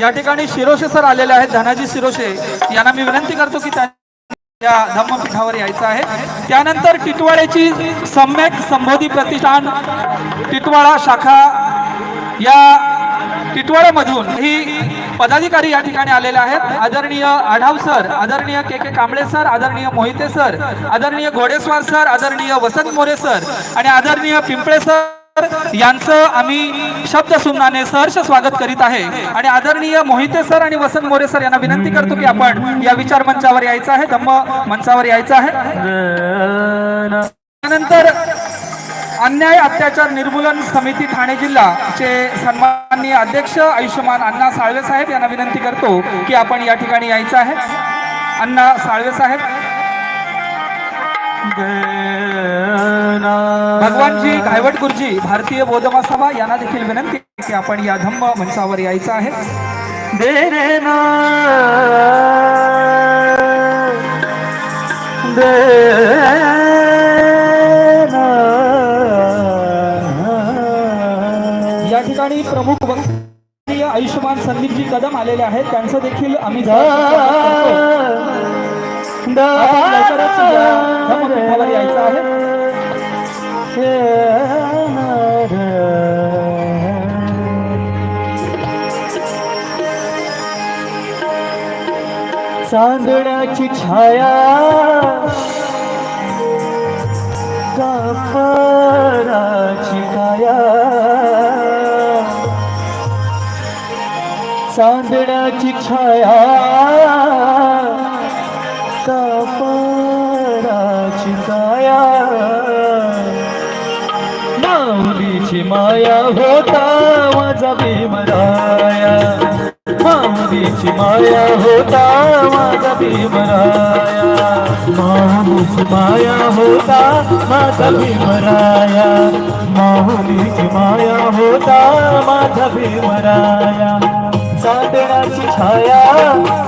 या ठिकाणी शिरोशे सर आलेले आहेत. धनाजी शिरोशे यांना मी विनंती करतो की त्या या धम्मपीठावर यायचं आहे. त्यानंतर टिटवाळ्याची सम्यक संबोधी प्रतिष्ठान टिटवाळा शाखा या टिटवाळ्यामधून ही पदाधिकारी या ठिकाणी आलेले आहेत. आदरणीय आढाव सर आदरणीय के के कांबळे सर आदरणीय मोहिते सर आदरणीय घोडेस्वार सर आदरणीय वसंत मोरे सर आणि आदरणीय पिंपळे सर यांचं आम्ही शब्द सुमनाने सहर्ष स्वागत करीत आहे. आणि आदरणीय मोहिते सर आणि वसंत मोरे सर यांना विनंती करतो की आपण या विचार मंचावर यायचं आहे धम्म मंचावर यायचं आहे. त्यानंतर अन्याय अत्याचार निर्मूलन समिती ठाणे जिल्हाचे सन्माननीय अध्यक्ष आयुष्यमान अण्णा साळवे साहेब यांना विनंती करतो की आपण या ठिकाणी यायचं आहे. अण्णा साळवे साहेब भगवानजी घायवट गुरुजी भारतीय बौद्ध महासभा यांना देखील विनंती की आपण या धम्म मंचावर यायचं आहे. दे रे ना दे ना. या ठिकाणी प्रमुख वक्तव्य आयुष्यमान संदीपजी कदम आलेले आहेत. त्यांचं देखील आम्ही लवकरच या यायचं आहे. चांदण्याची छाया कापराची काया चांदण्याची छाया कापराची काया. माऊलीची माया होता माझा भीमराया. माऊलीची माया होता माझा भीमराया. माऊलीची माया होता माझा भीमराया. माऊलीची माया होता माझा भीमराया. चांदण्याची छाया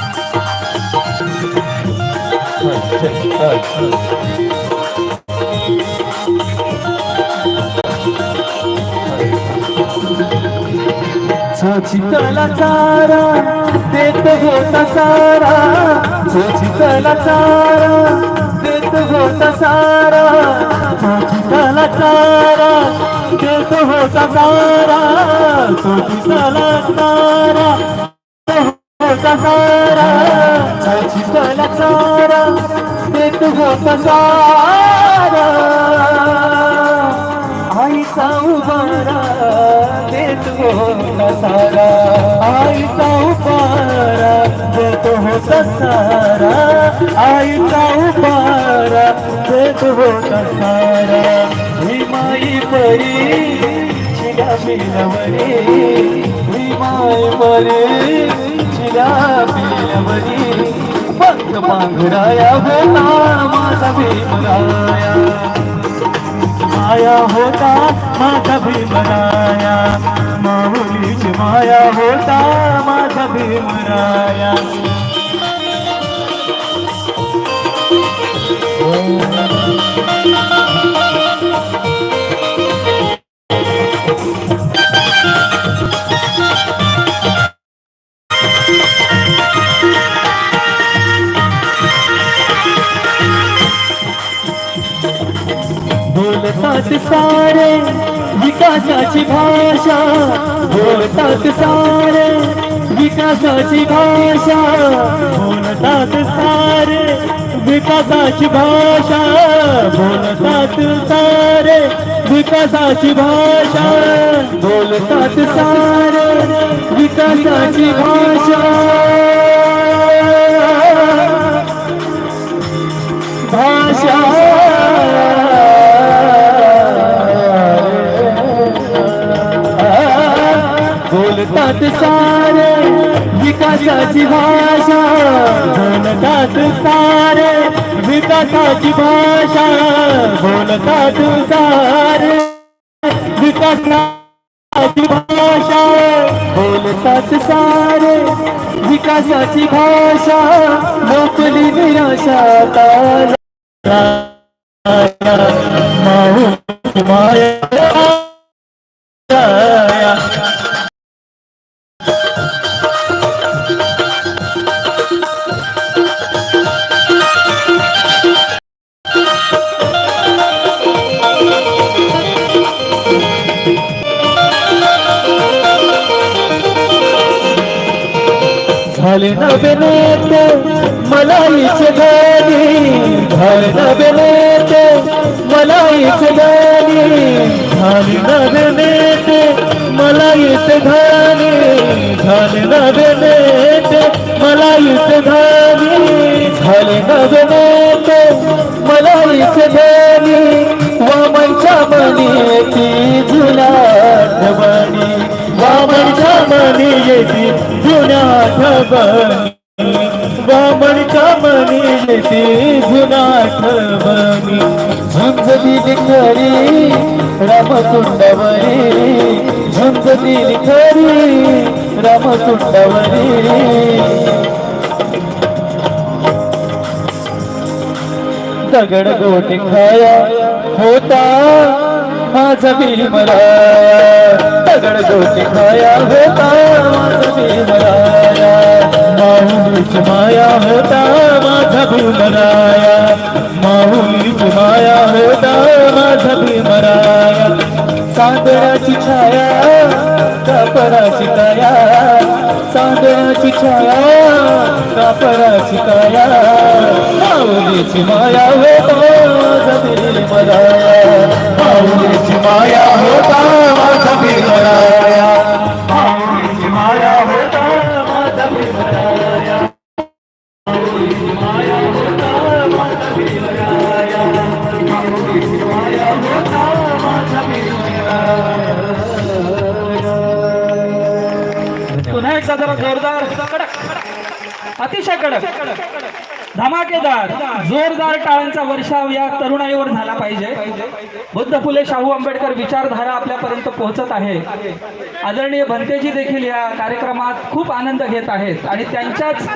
चितला चारा देत होता सारा. चितला चारा देत होता सारा. चितला चारा देत होता सारा. चितला चारा होता सारा. चितला चारा ते तुझा पसारा. आईचा उभारा ते होता सारा आईचा उभारा देत होता सारा आईचा उभारा देत होता सारा ही माई परी चिला पिलवरी ही माय परी चिला पिलवरी पंख पांघराया होता माझा भीमराया माया होता माझा भीमराया माऊलीची माया होता माझा भीमराया बोलतात सारे विकासाची भाषा. बोलतात सारे विकासाची भाषा. बोलतात सारे विकासाची भाषा. बोलतात सारे विकासाची भाषा. बोलतात सारे विकासाची भाषा. भाषा सारे विकासाची भाषा. बोलतात सारे विकासाची भाषा. बोलतात सारे विकासाची भाषा. बोलतात सारे विकासाची भाषा. लोकली निराशा माया. झाले नवे नेते मलाईच गाणी झाले नवे नेते मलाईच गाणी झाले नवे नेते मलाईच गाणी झाले नवे नेते मलाईच गाणी झाले नवे नेते मलाईच गाणी वामनच्या मनी ती जुना वामनच्या मनी येते आठवणी वामनच्या मनी येते जुन्या आठवणी झुंजली खरी रामकुंडवरी झुंजली खरी रामकुंडवरी दगड गोटी खाया होता माझा भीमराया दगड गोटी माया होता माझा भीमराया माऊलीच माया होता माझा भीमराया माऊलीच माया होता माझा भीमराया चांदण्याची छाया कापराची काया. चांदण्याची छाया कापराची काया. माऊलीची माया होता माऊलीची माया होता माझा भीमराया माऊलीची माया होता माझा भीमराया माऊलीची माया होता माझा भीमराया माऊलीची माया होता माझा भीमराया पुन्हा एकदा जरा जोरदार. कडक. अतिशय कडक. धमाकेदार जोरदार टाळ्यांचा वर्षाव या तरुणाईवर झाला पाहिजे. बुद्ध फुले शाहू आंबेडकर विचारधारा आपल्यापर्यंत पोहोचत आहे. आदरणीय भंतेजी देखील या कार्यक्रमात खूप आनंद घेत आहेत आणि त्यांच्याच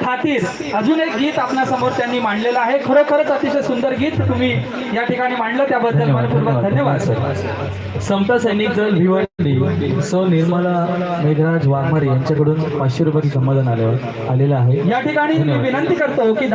खातीर अजून एक गीत आपणासमोर त्यांनी मांडलेलं आहे. खरोखरच अतिशय सुंदर गीत तुम्ही या ठिकाणी मांडलं. त्याबद्दल मनपूर्वक धन्यवाद समता सैनिक दल भिवंडी सौ निर्मला मेघराज वाघमारे यांच्याकडून पाचशे रुपयाचं संपादन आलं आलेलं आहे. या ठिकाणी विनंती करतो की